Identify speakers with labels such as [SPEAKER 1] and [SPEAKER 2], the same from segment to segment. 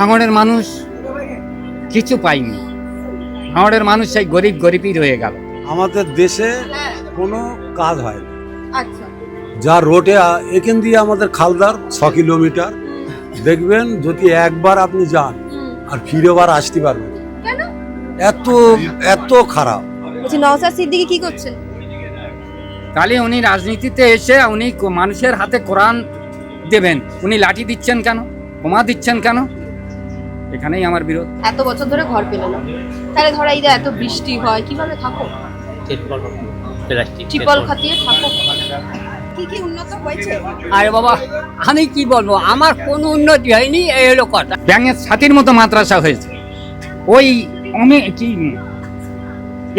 [SPEAKER 1] ভাঙড়ের মানুষ কিছু পাইনি ভাঙড়ের মানুষ সেই গরিব গরিবই রয়ে গেল।
[SPEAKER 2] আমাদের দেশে কোনো কাজ হয় না
[SPEAKER 3] আচ্ছা।
[SPEAKER 2] যা রোডে এখান দিয়ে আমাদের খালদার ছ কিলোমিটার। দেখবেন যদি একবার আপনি যান। আর ফিরেবার আসতে পারবেন এত এত খারাপ।
[SPEAKER 3] নওসাদ সিদ্দিকি কি করছেন?
[SPEAKER 1] তাহলে উনি রাজনীতিতে এসে উনি কো- মানুষের হাতে কোরআন দেবেন। উনি লাঠি দিচ্ছেন কেন? বোমা দিচ্ছেন কেন? এখানেই আমার বিরোধ।
[SPEAKER 3] এত বছর ধরে ঘর পেল না। তাহলে ধরো এই যে এত বৃষ্টি হয় কীভাবে থাকো? টিপল খাতিয়ে থাকো। কি কি উন্নত হয়েছে?
[SPEAKER 4] আরে বাবা আমি কি বলব? আমার কোনো উন্নতি হয়নি এই হলো কথা।
[SPEAKER 1] ব্যাঙের ছাতির মতো মাদ্রাসা হয়েছে। ওই অমে কি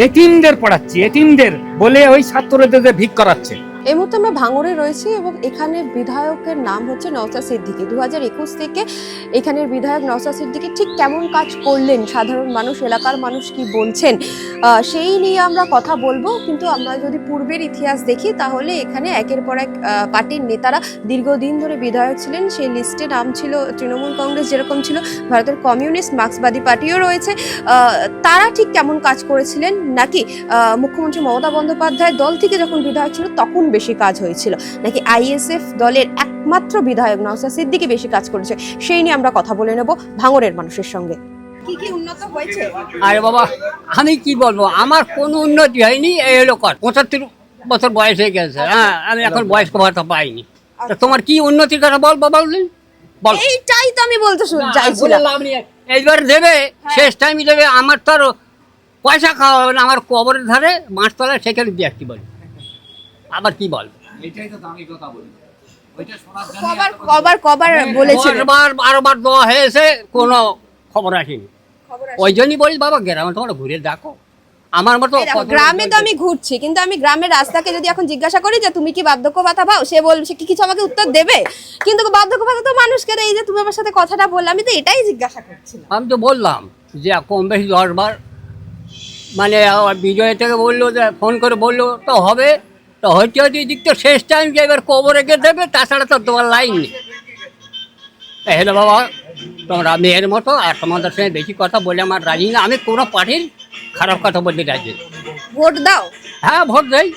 [SPEAKER 1] এতিমদের পড়াচ্ছি এতিমদের বলে ওই ছাত্রদের ভিক করাচ্ছে।
[SPEAKER 3] এই মুহূর্তে আমরা ভাঙড়ে রয়েছি এবং এখানে বিধায়কের নাম হচ্ছে নওসাদ সিদ্দিকী। দু হাজার একুশ থেকে এখানের বিধায়ক নওসাদ সিদ্দিকী ঠিক কেমন কাজ করলেন? সাধারণ মানুষ, এলাকার মানুষ কি বলছেন? সেই নিয়ে আমরা কথা বলব, কিন্তু আমরা যদি পূর্বের ইতিহাস দেখি, তাহলে এখানে একের পর এক পার্টির নেতারা দীর্ঘদিন ধরে বিধায়ক ছিলেন। সেই লিস্টে নাম ছিল তৃণমূল কংগ্রেস যেরকম ছিল, ভারতের কমিউনিস্ট, মার্ক্সবাদী পার্টিও রয়েছে। তারা ঠিক কেমন কাজ করেছিলেন? নাকি মুখ্যমন্ত্রী মমতা বন্দ্যোপাধ্যায় দল থেকে যখন বিধায়ক ছিল, তখন বেশি কাজ হয়েছিল। নাকি আইএসএফ দলের একমাত্র বিধায়ক নওসাদ সিদ্দিকি বেশি কাজ করেছে সেই নিয়ে আমরা কথা বলে নেব ভাঙরের মানুষের সঙ্গে। কি কি উন্নত হয়েছে?
[SPEAKER 4] আরে বাবা আমি কি বলব? আমার কোনো উন্নতি হয়নি এই হলো কথা। পঁচাত্তর বছর বয়স হয়ে গেছে হ্যাঁ আমি এখন বয়স্ক ভাতা পাইনি। তা তোমার কি উন্নতির কথা বল বাবা বল।
[SPEAKER 3] এইটাই তো আমি বলতে চাইছিলাম।
[SPEAKER 4] এইবার দেবে শেষ টাইমে দেবে আমার তো আর পয়সা খাওয়া হবে না আমার কবরের ধারে মাছতলায় সেখানে দিয়ে আসতে বলে। আবার কি বল
[SPEAKER 1] এটাই তো দামি কথা বলি।
[SPEAKER 3] কবার কবার কবার বলেছিল।
[SPEAKER 4] বারবার বারবার দেওয়া হয়েছে কোনো খবর আসেনি। ওই জন্যই বলি বাবা গ্রামে তোমরা ঘুরে দেখো। আমার মতো
[SPEAKER 3] গ্রামে তো আমি ঘুরছি কিন্তু আমি গ্রামের রাস্তাকে যদি এখন জিজ্ঞাসা করি যে তুমি কি বার্ধক্য ভাতা পাও? সে বলবে সে কি কিছু আমাকে উত্তর দেবে? কিন্তু বার্ধক্য ভাতা তো মানুষকে দেয়। এই যে তুমি আমার সাথে কথাটা বললে আমি তো এটাই জিজ্ঞাসা করছিলাম।
[SPEAKER 4] আমি তো বললাম যে কম বেশি দশবার। মানে বিজয় থেকে বলল যে ফোন করে বলল তো হবে। তো হচ্ছে হচ্ছে এদিক তো শেষ টাইম যে এবার কবর রেখে দেবে তাছাড়া তো তোমার লাইন নেই। তাহলে বাবা তোমরা মেয়ের মতো আর তোমাদের সঙ্গে বেশি কথা বলে আমার রাজি না। আমি কোনো পার্টির খারাপ কথা বলতে রাজি
[SPEAKER 3] ভোট দাও।
[SPEAKER 4] হ্যাঁ ভোট দেই।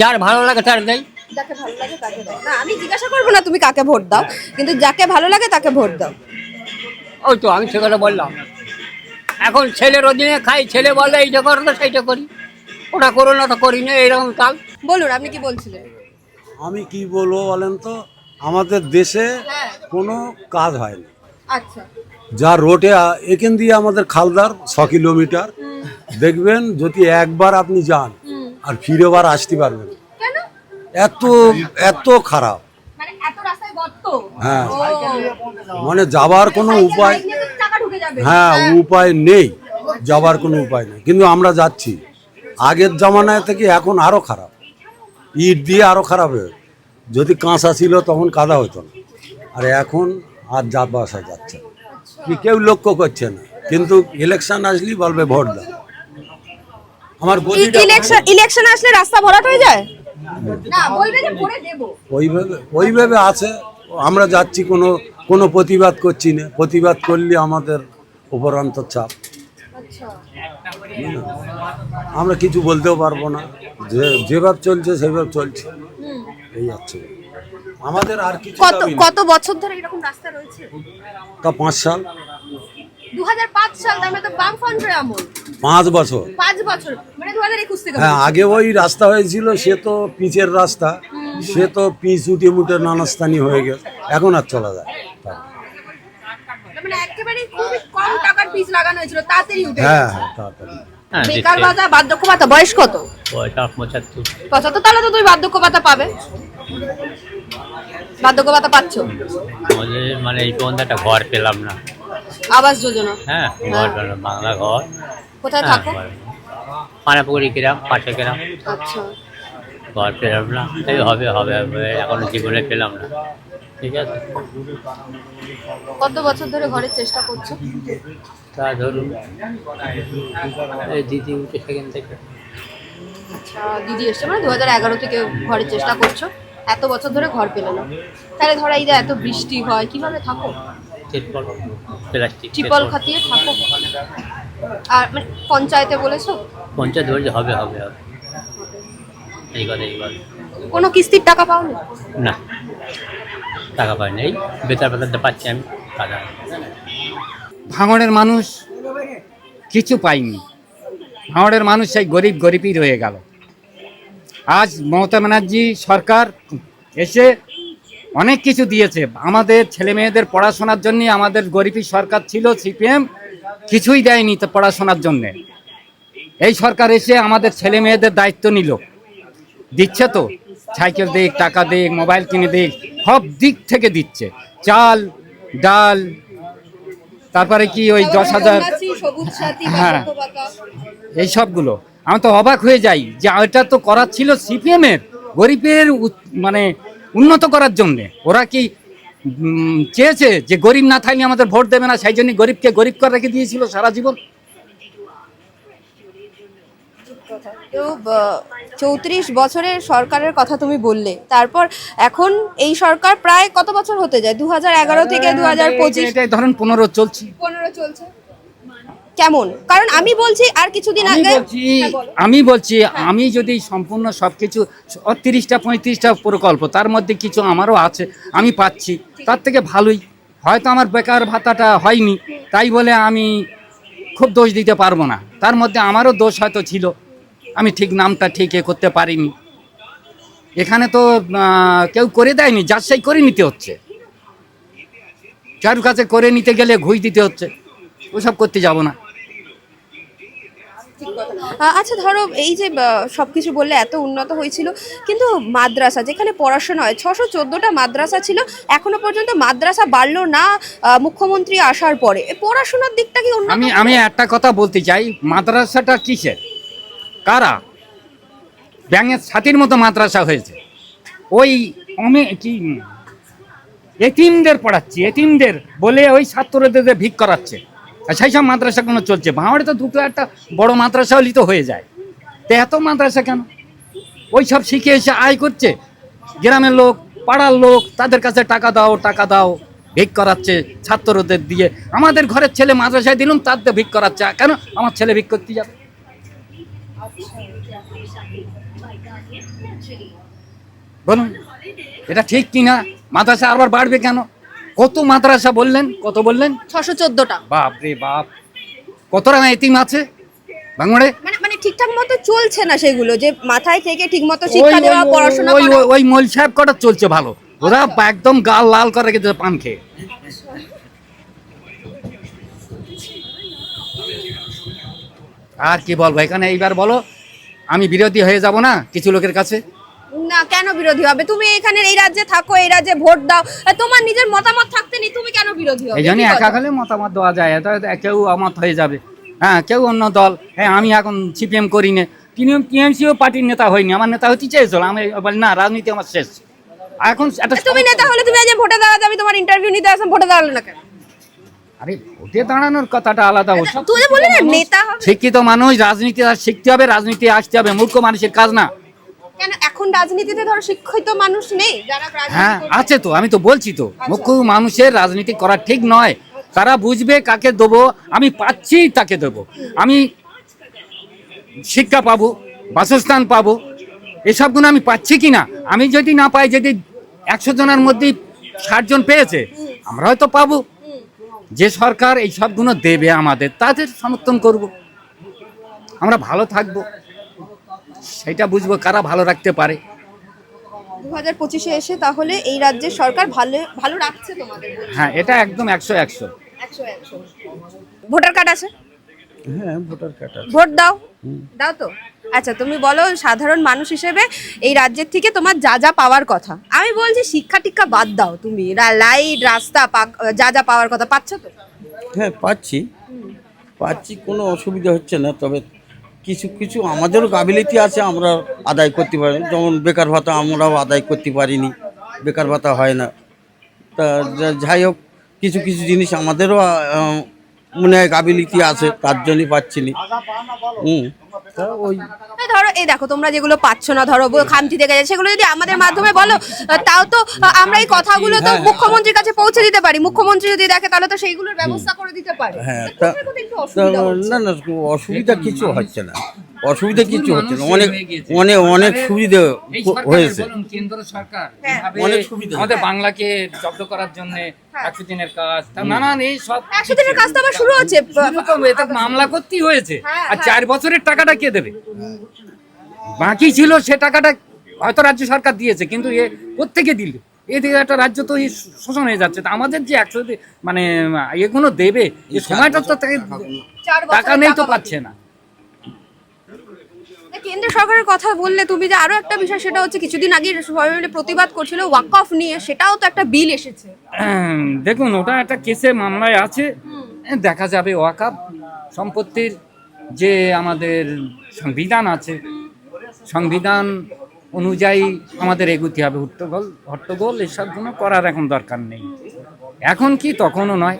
[SPEAKER 4] যার ভালো লাগে তার দেয়
[SPEAKER 3] যাকে ভালো লাগে তাকে দাও না আমি জিজ্ঞাসা করব না তুমি কাকে ভোট দাও কিন্তু যাকে ভালো লাগে তাকে ভোট দাও।
[SPEAKER 4] ওই তো আমি সেখানে বললাম। এখন ছেলের অধীনে খাই ছেলে বলে এইটা করো সেইটা করি। ওটা করো না তো করি না এইরকম কাল
[SPEAKER 3] বলুন আপনি কি বলছিলেন?
[SPEAKER 2] আমি কি বলব বলেন তো আমাদের দেশে
[SPEAKER 3] হ্যাঁ।
[SPEAKER 2] কোনো কাজ হয় না।
[SPEAKER 3] আচ্ছা।
[SPEAKER 2] যা রোডে এখান দিয়ে আমাদের খালদার ছ কিলোমিটার। দেখবেন যদি একবার আপনি যান আর ফিরেবার আসতে পারবেন। এত এত খারাপ।
[SPEAKER 3] মানে এত রাস্তায় গর্ত?
[SPEAKER 2] হ্যাঁ। মানে যাবার কোনো উপায়
[SPEAKER 3] যাবে।
[SPEAKER 2] হ্যাঁ। উপায় নেই। যাবার কোনো উপায় নেই। কিন্তু আমরা যাচ্ছি। আগের জামানায় থেকে এখন আরও খারাপ। ইট দিয়ে আরও খারাপ হয়ে যদি কাঁচা ছিল তখন কাদা হতো না। আর এখন আর যা বাসা যাচ্ছে কি কেউ লক্ষ্য করছে না। কিন্তু ইলেকশন আসলেই বলবে ভোট দাও। আমার
[SPEAKER 3] ইলেকশন ইলেকশন আসলে রাস্তা ভরাট হয়ে যায়? না বলবে যে ভরে দেব।
[SPEAKER 2] ওইভাবে ওইভাবে আছে। আমরা যাচ্ছি কোনো কোনো প্রতিবাদ করছি না। প্রতিবাদ করলে আমাদের উপরান্ত চাপ।
[SPEAKER 3] আচ্ছা
[SPEAKER 2] আমরা কিছু বলতেও পারব না। যে যেভাবে চলছে সেভাবে চলছে। এই আছে আমাদের আর কিছু
[SPEAKER 3] কত কত বছর ধরে এরকম রাস্তা রয়েছে?
[SPEAKER 2] তা পাঁচ সাল।
[SPEAKER 3] দু সাল তার মানে তো বামফ্রন্টের আমল।
[SPEAKER 2] পাঁচ বছর।
[SPEAKER 3] পাঁচ বছর মানে দু হাজার একুশ থেকে
[SPEAKER 2] হ্যাঁ আগে ওই রাস্তা হয়েছিল সে তো পিচের রাস্তা। সে তো পিচ উঠে মুটে নানাস্থানি হয়ে গেছে। এখন আর চলা যায়।
[SPEAKER 3] খুবই কম টাকার পিস লাগানো হয়েছিল তাড়াতাড়ি উঠে
[SPEAKER 2] হ্যাঁ হ্যাঁ তাড়াতাড়ি।
[SPEAKER 3] বেকার ভাতা বার্ধক্য ভাতা বয়স কত?
[SPEAKER 4] পঁচাত্তর।
[SPEAKER 3] পঁচাত্তর তাহলে তো তুমি বার্ধক্য ভাতা পাবে। বার্ধক্য ভাতা পাচ্ছ?
[SPEAKER 4] আমাদের মানে এই পর্যন্ত একটা ঘর পেলাম না।
[SPEAKER 3] আবাস যোজনা?
[SPEAKER 4] হ্যাঁ ঘর পেলাম বাংলা ঘর।
[SPEAKER 3] কোথায়
[SPEAKER 4] হ্যাঁ,
[SPEAKER 3] থাকো?
[SPEAKER 4] ঘর। পানাপুকুরি গ্রাম পাশে গ্রাম।
[SPEAKER 3] আচ্ছা।
[SPEAKER 4] ঘর পেলাম না এই হবে হবে হবে, এখনও জীবনে পেলাম না। ঠিক আছে।
[SPEAKER 3] কত বছর ধরে ঘরের চেষ্টা করছ?
[SPEAKER 4] তা ধরুন এই দিদি উঠে সেখান থেকে।
[SPEAKER 3] আচ্ছা দিদি এসছে মানে দু হাজার এগারো থেকে ঘরের চেষ্টা করছ। এত বছর ধরে ঘর পেলে না। তাহলে ধরো এই যে এত বৃষ্টি হয় কীভাবে থাকো?
[SPEAKER 4] প্লাস্টিক
[SPEAKER 3] খাতিয়ে থাকো। আর মানে পঞ্চায়েতে বলেছ?
[SPEAKER 4] পঞ্চায়েত বলছে হবে হবে হবে। এই কথা এই কথা।
[SPEAKER 3] কোনো কিস্তির টাকা পাওনি?
[SPEAKER 4] না। টাকা পাই নেই। বেতার বেতারটা পাচ্ছি আমি টাকা
[SPEAKER 1] ভাঙড়ের মানুষ কিছু পায়নি। ভাঙড়ের মানুষ সেই গরিব গরিবই রয়ে গেল। আজ মমতা ব্যানার্জি সরকার এসে অনেক কিছু দিয়েছে। আমাদের ছেলে মেয়েদের পড়াশোনার জন্য আমাদের গরিবী সরকার ছিল, সিপিএম, কিছুই দেয়নি তো পড়াশোনার জন্যে। এই সরকার এসে আমাদের ছেলে মেয়েদের দায়িত্ব নিল। দিচ্ছে তো? সাইকেল দিক টাকা দিক মোবাইল কিনে দিক সব দিক থেকে দিচ্ছে। চাল ডাল তারপরে কি ওই দশ হাজার? হ্যাঁ। এই সবগুলো। আমি তো অবাক হয়ে যাই যে এটা তো করার ছিল সিপিএম এর গরিবের মানে উন্নত করার জন্য। ওরা কি চেয়েছে যে গরিব না থাকলে আমাদের ভোট দেবে না? সেই জন্য গরিবকে গরিব করে রেখে দিয়েছিল সারা জীবন।
[SPEAKER 3] তো চৌত্রিশ বছরের সরকারের কথা তুমি বললে। তারপর এখন এই সরকার প্রায় কত বছর হতে যায়? দু থেকে দু হাজার পঁচিশ?
[SPEAKER 1] ধরেন পনেরো চলছে।
[SPEAKER 3] পনেরো চলছে। কেমন? কারণ আমি বলছি আর কিছুদিন আগে হ্যাঁ।
[SPEAKER 1] আমি বলছি আমি যদি সম্পূর্ণ সব কিছু তিরিশটা পঁয়ত্রিশটা প্রকল্প তার মধ্যে কিছু আমারও আছে আমি পাচ্ছি। তার থেকে ভালোই। হয়তো আমার বেকার ভাতাটা হয়নি তাই বলে আমি খুব দোষ দিতে পারব না। তার মধ্যে আমারও দোষ হয়তো ছিল। আমি ঠিক নামটা ঠিক এ করতে পারিনি। এখানে তো কেউ করে দেয়নি যার সেই করে নিতে হচ্ছে। কারোর কাছে করে নিতে গেলে ঘুষ দিতে হচ্ছে ওসব করতে যাব না।
[SPEAKER 3] আচ্ছা ধরো এই যে সব কিছু বললে এত উন্নত হয়েছিল কিন্তু মাদ্রাসা যেখানে পড়াশোনা হয় ছশো চোদ্দোটা মাদ্রাসা ছিল এখনও পর্যন্ত মাদ্রাসা বাড়লো না মুখ্যমন্ত্রী আসার পরে। পড়াশোনার দিকটা কি
[SPEAKER 1] আমি আমি একটা কথা বলতে চাই মাদ্রাসাটা কিসের? কারা? ব্যাঙের ছাতির মতো মাদ্রাসা হয়েছে। ওই অমে কি, এতিমদের পড়াচ্ছি, এতিমদের বলে ওই ছাত্রদের ভিক করাচ্ছে। আর সেই সব মাদ্রাসাগুলো চলছে ভাঁড়ে তো দুটো একটা বড় মাদ্রাসা হলেই তো হয়ে যায়। তো এত মাদ্রাসা কেন? ওই সব শিখে এসে আয় করছে। গ্রামের লোক, পাড়ার লোক, তাদের কাছে টাকা দাও টাকা দাও, ভিক করাচ্ছে ছাত্রদের দিয়ে। আমাদের ঘরের ছেলে মাদ্রাসায় দিলুম, তার দিয়ে ভিক করাচ্ছে। কেন? আমার ছেলে ভিক করতে যাবে। বলুন এটা ঠিক কি না মাদ্রাসা আবার বাড়বে কেন? কত মাদ্রাসা বললেন কত বললেন?
[SPEAKER 3] ছশো চোদ্দটা।
[SPEAKER 1] বাপ রে বাপ। কতটা এতিম আছে? ভাঙড়ে
[SPEAKER 3] মানে মানে ঠিকঠাক মতো চলছে না সেগুলো যে মাথায় থেকে ঠিক মতো শিক্ষা দেওয়া পড়াশোনা
[SPEAKER 1] ওই ওই- ওই মল সাহেব কটা চলছে ভালো। ওরা একদম গাল লাল করে রেখেছে পান খেয়ে। আর কি বলব? এখানে এইবার বলো আমি বিরোধী হয়ে যাব না কিছু লোকের কাছে?
[SPEAKER 3] না কেন বিরোধী হবে? তুমি এখানে এই রাজ্যে থাকো এই রাজ্যে ভোট দাও। তোমার নিজের মতামত থাকতে নেই তুমি কেন বিরোধী হবে?
[SPEAKER 1] এই জন্য একা? হলে মতামত দেওয়া যায়। এটা কেউ আমত হয়ে যাবে। হ্যাঁ কেউ অন্য দল। হ্যাঁ আমি এখন সিপিএম করি না। টিএমসিও পার্টির নেতা হয়নি। আমার নেতা হতে চেয়েছিল। আমি বলি না রাজনীতি আমার শেষ। এখন
[SPEAKER 3] তুমি নেতা হলে তুমি আজ ভোটে দাঁড়াতে আমি তোমার ইন্টারভিউ নিতে আসলাম ভোটে দাঁড়ালে না কেন?
[SPEAKER 1] আরে ভোটে দাঁড়ানোর কথাটা আলাদা ওসব
[SPEAKER 3] তুই না নেতা হবে।
[SPEAKER 1] শিক্ষিত মানুষ রাজনীতি আর শিখতে হবে রাজনীতি আসতে হবে মূর্খ মানুষের কাজ না।
[SPEAKER 3] কেন এখন রাজনীতিতে ধরো শিক্ষিত মানুষ নেই যারা
[SPEAKER 1] হ্যাঁ আছে তো আমি তো বলছি তো মুখ্য মানুষের রাজনীতি করা ঠিক নয়। তারা বুঝবে কাকে দেবো আমি পাচ্ছি তাকে দেবো। আমি শিক্ষা পাবো বাসস্থান পাবো এসবগুলো আমি পাচ্ছি কি না? আমি যদি না পাই যদি একশো জনের মধ্যেই ষাট জন পেয়েছে আমরা হয়তো পাবো। যে সরকার এই সবগুলো দেবে আমাদের তাদের সমর্থন করব। আমরা ভালো থাকব সেটা বুঝব কারা ভালো রাখতে পারে।
[SPEAKER 3] দু হাজার পঁচিশে এসে তাহলে এই রাজ্যের সরকার ভালো ভালো রাখছে তোমাদের
[SPEAKER 1] হ্যাঁ এটা একদম একশো একশো।
[SPEAKER 3] একশো একশো। ভোটার কার্ড আছে?
[SPEAKER 2] হ্যাঁ ভোটার কার্ড
[SPEAKER 3] ভোট দাও। দাও তো। আচ্ছা তুমি বলো সাধারণ মানুষ হিসেবে এই রাজ্যের থেকে তোমার যা যা পাওয়ার কথা। আমি বলছি শিক্ষা টিক্ষা বাদ দাও তুমি। লাইট, রাস্তা যা যা পাওয়ার কথা, পাচ্ছ তো?
[SPEAKER 5] হ্যাঁ পাচ্ছি। পাচ্ছি, কোনো অসুবিধা হচ্ছে না, তবে কিছু কিছু আমাদেরও গাফিলতি আছে আমরা আদায় করতে পারি। যেমন বেকার ভাতা আমরাও আদায় করতে পারিনি, বেকার ভাতা হয় না। তা যাই হোক, কিছু কিছু জিনিস আমাদেরও মনে হয় কাবিলিটি আছে তার জন্যই পাচ্ছি নি। হুম। তা ওই
[SPEAKER 3] এই ধরো এই দেখো তোমরা যেগুলো পাচ্ছ না ধরো বো- খামতি দেখে যাচ্ছে সেগুলো যদি আমাদের মাধ্যমে বলো আহ, তাও তো আহ, আমরা এই কথাগুলো তো মুখ্যমন্ত্রীর কাছে পৌঁছে দিতে পারি। মুখ্যমন্ত্রী যদি দেখে তাহলে তো সেইগুলোর ব্যবস্থা করে দিতে পারি।
[SPEAKER 5] হ্যাঁ
[SPEAKER 3] তা
[SPEAKER 5] তা না না। অসুবিধা কিছু হচ্ছে না। অসুবিধা কিছু হচ্ছে না। অনেক অনেক অনেক সুবিধা হয়েছে।
[SPEAKER 1] কেন্দ্র সরকার
[SPEAKER 3] হ্যাঁ।
[SPEAKER 5] অনেক সুবিধা।
[SPEAKER 1] আমাদের বাংলাকে জব্দ করার জন্য একশো দিনের কাজ নানান এই সব
[SPEAKER 3] একশো দিনের কাজ তো আবার শুরু হচ্ছে।
[SPEAKER 1] মামলা করতেই হয়েছে।
[SPEAKER 3] হ্যাঁ,
[SPEAKER 1] আর
[SPEAKER 3] হ্যাঁ।
[SPEAKER 1] চার বছরের টাকাটা কে দেবে? বাকি ছিল সে টাকাটা হয়তো রাজ্য সরকার দিয়েছে কিন্তু এ কোত্থেকে দিল? এদিকে একটা রাজ্য তো শোষণ হয়ে যাচ্ছে। তা আমাদের যে একশো মানে এগুলো দেবে সময়টা তো টাকা নেই তো। পাচ্ছে না।
[SPEAKER 3] কেন্দ্র সরকারের কথা বললে তুমি যে আরও একটা বিষয় সেটা হচ্ছে কিছুদিন আগে সবাই মিলে প্রতিবাদ করছিল ওয়াক অফ নিয়ে সেটাও তো একটা বিল এসেছে।
[SPEAKER 1] আহ, দেখুন ওটা একটা কেসে মামলায় আছে। দেখা যাবে ওয়াকাপ সম্পত্তির যে আমাদের সংবিধান আছে সংবিধান অনুযায়ী আমাদের এগুতে হবে। হট্টগোল হট্টগোল এসবগুলো করার এখন দরকার নেই। এখন কি তখনও নয়।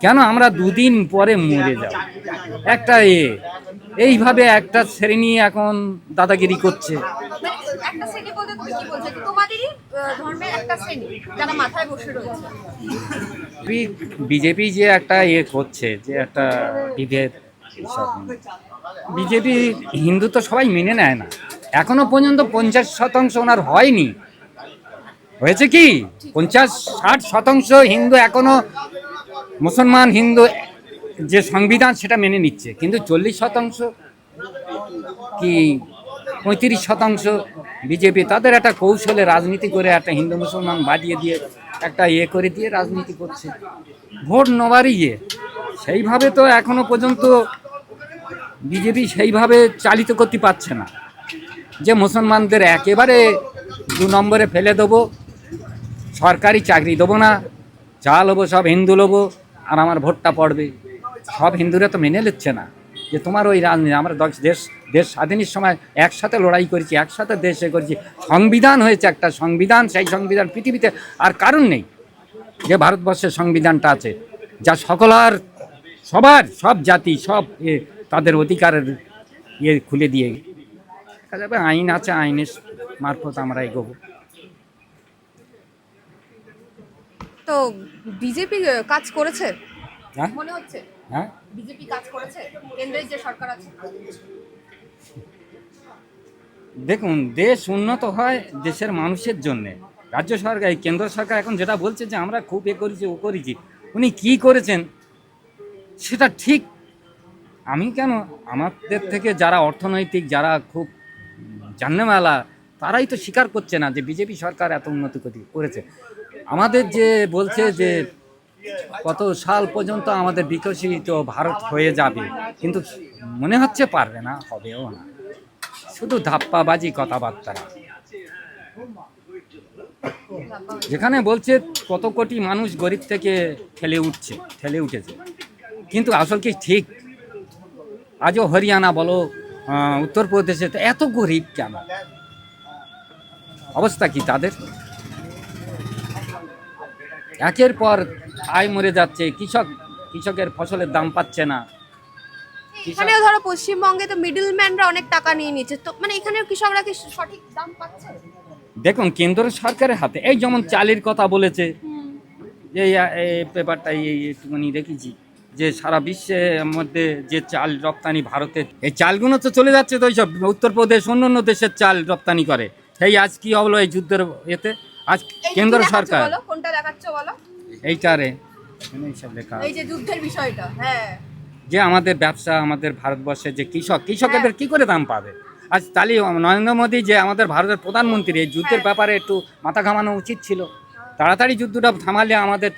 [SPEAKER 1] কেন আমরা দুদিন পরে মরে যাব? একটা এ এইভাবে একটা শ্রেণি এখন দাদাগিরি করছে।
[SPEAKER 3] একটা শ্রেণি বলতে তুমি কি বলছো? তোমাদেরই ধর্মের একটা শ্রেণি যারা মাথায় বসে রয়েছে।
[SPEAKER 1] বিজেপি যে একটা ইয়ে করছে যে একটা বিভেদ বিজেপি হিন্দু তো সবাই মেনে নেয় না। এখনও পর্যন্ত পঞ্চাশ শতাংশ ওনার হয়নি। হয়েছে কি? পঞ্চাশ ষাট শতাংশ হিন্দু এখনও মুসলমান হিন্দু যে সংবিধান সেটা মেনে নিচ্ছে, কিন্তু চল্লিশ শতাংশ কি পঁয়ত্রিশ শতাংশ বিজেপি তাদের একটা কৌশলে রাজনীতি করে একটা হিন্দু মুসলমান বাজিয়ে দিয়ে একটা ইয়ে করে দিয়ে রাজনীতি করছে। ভোট নেওয়ারই ইয়ে। সেইভাবে তো এখনও পর্যন্ত বিজেপি সেইভাবে চালিত করতে পারছে না। যে মুসলমানদের একেবারে দু নম্বরে ফেলে দেবো, সরকারি চাকরি দেবো না, যা লোবো সব হিন্দু লোবো, আর আমার ভোটটা পড়বে। সব হিন্দুরা তো মেনে নিচ্ছে না যে তোমার ওই রাজনীতি আমরা দশ দেশ স্বাধীনের সময় একসাথে লড়াই করেছি একসাথে দেশে করেছি। সংবিধান হয়েছে একটা সংবিধান সেই সংবিধান পৃথিবীতে আর কারণ নেই যে ভারতবর্ষের সংবিধানটা আছে যা সকলার সবার সব জাতি সব এ, তাদের অধিকারের ইয়ে খুলে দিয়ে দেখা যাবে আইন আছে আইনের মারফত আমরা এগোবো।
[SPEAKER 3] তো বিজেপি কাজ করেছে? মনে হচ্ছে?
[SPEAKER 1] হ্যাঁ?
[SPEAKER 3] বিজেপি কাজ করেছে? কেন্দ্রের যে সরকার আছে?
[SPEAKER 1] দেখুন দেশ উন্নত হয় দেশের মানুষের জন্য। রাজ্য সরকার কেন্দ্র সরকার এখন যেটা বলছে যে আমরা খুব এ করেছি ও করেছি উনি কি করেছেন সেটা ঠিক আমি কেন? আমাদের থেকে যারা অর্থনৈতিক যারা খুব জান্নেমালা তারাই তো স্বীকার করছে না যে বিজেপি সরকার এত উন্নতি করি- করেছে। আমাদের যে বলছে যে কত সাল পর্যন্ত আমাদের বিকশিত ভারত হয়ে যাবে, কিন্তু মনে হচ্ছে পারবে না, হবেও না। শুধু ধাপ্পাবাজি কথাবার্তা। যেখানে বলছে কত কোটি মানুষ গরিব থেকে ঠেলে উঠছে, ঠেলে উঠেছে। কিন্তু আসল কি ঠিক? আজও হরিয়ানা বলো উত্তরপ্রদেশে তো এত গরিব কেন? অবস্থা কি তাদের? একের পর আয় মরে যাচ্ছে কৃষক কৃষকের ফসলের দাম পাচ্ছে না।
[SPEAKER 3] এখানেও ধরো পশ্চিমবঙ্গে তো মিডল ম্যানরা অনেক টাকা নিয়ে নিচ্ছে। তো মানে এখানেও কৃষকরা কি সঠিক দাম পাচ্ছে?
[SPEAKER 1] দেখুন কেন্দ্র সরকারের হাতে এই যেমন চালের কথা বলেছে এই পেপারটা এই একটুখানি দেখেছি যে সারা বিশ্বের মধ্যে যে চাল রপ্তানি ভারতের এই চালগুলো তো চলে যাচ্ছে তো সব উত্তরপ্রদেশ অন্য অন্য দেশের চাল রপ্তানি করে। সেই আজ কি হলো এই যুদ্ধের এতে? আজ কেন্দ্র সরকার এইটারে। এইসব লেখা
[SPEAKER 3] এই যে যুদ্ধের বিষয়টা হ্যাঁ।
[SPEAKER 1] যে আমাদের ব্যবসা আমাদের ভারতবর্ষে যে কৃষক কৃষকদের কি করে দাম পাবে? আজ তাহলে নরেন্দ্র মোদী যে আমাদের ভারতের প্রধানমন্ত্রী এই যুদ্ধের ব্যাপারে একটু মাথা ঘামানো উচিত ছিল। তাড়াতাড়ি যুদ্ধটা থামালে আমাদের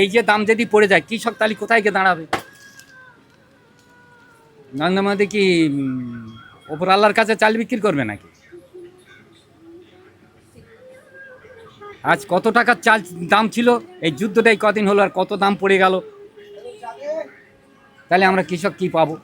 [SPEAKER 1] এই যে দাম যদি পড়ে যায় কৃষক তাহলে কোথায় গিয়ে দাঁড়াবে? নরেন্দ্র মোদী কি ওপর আল্লাহর কাছে চাল বিক্রি করবে নাকি? আজ কত টাকার চাল দাম ছিল? এই যুদ্ধটাই কদিন হলো আর কত দাম পড়ে গেল? তাহলে আমরা কৃষক কি পাবো?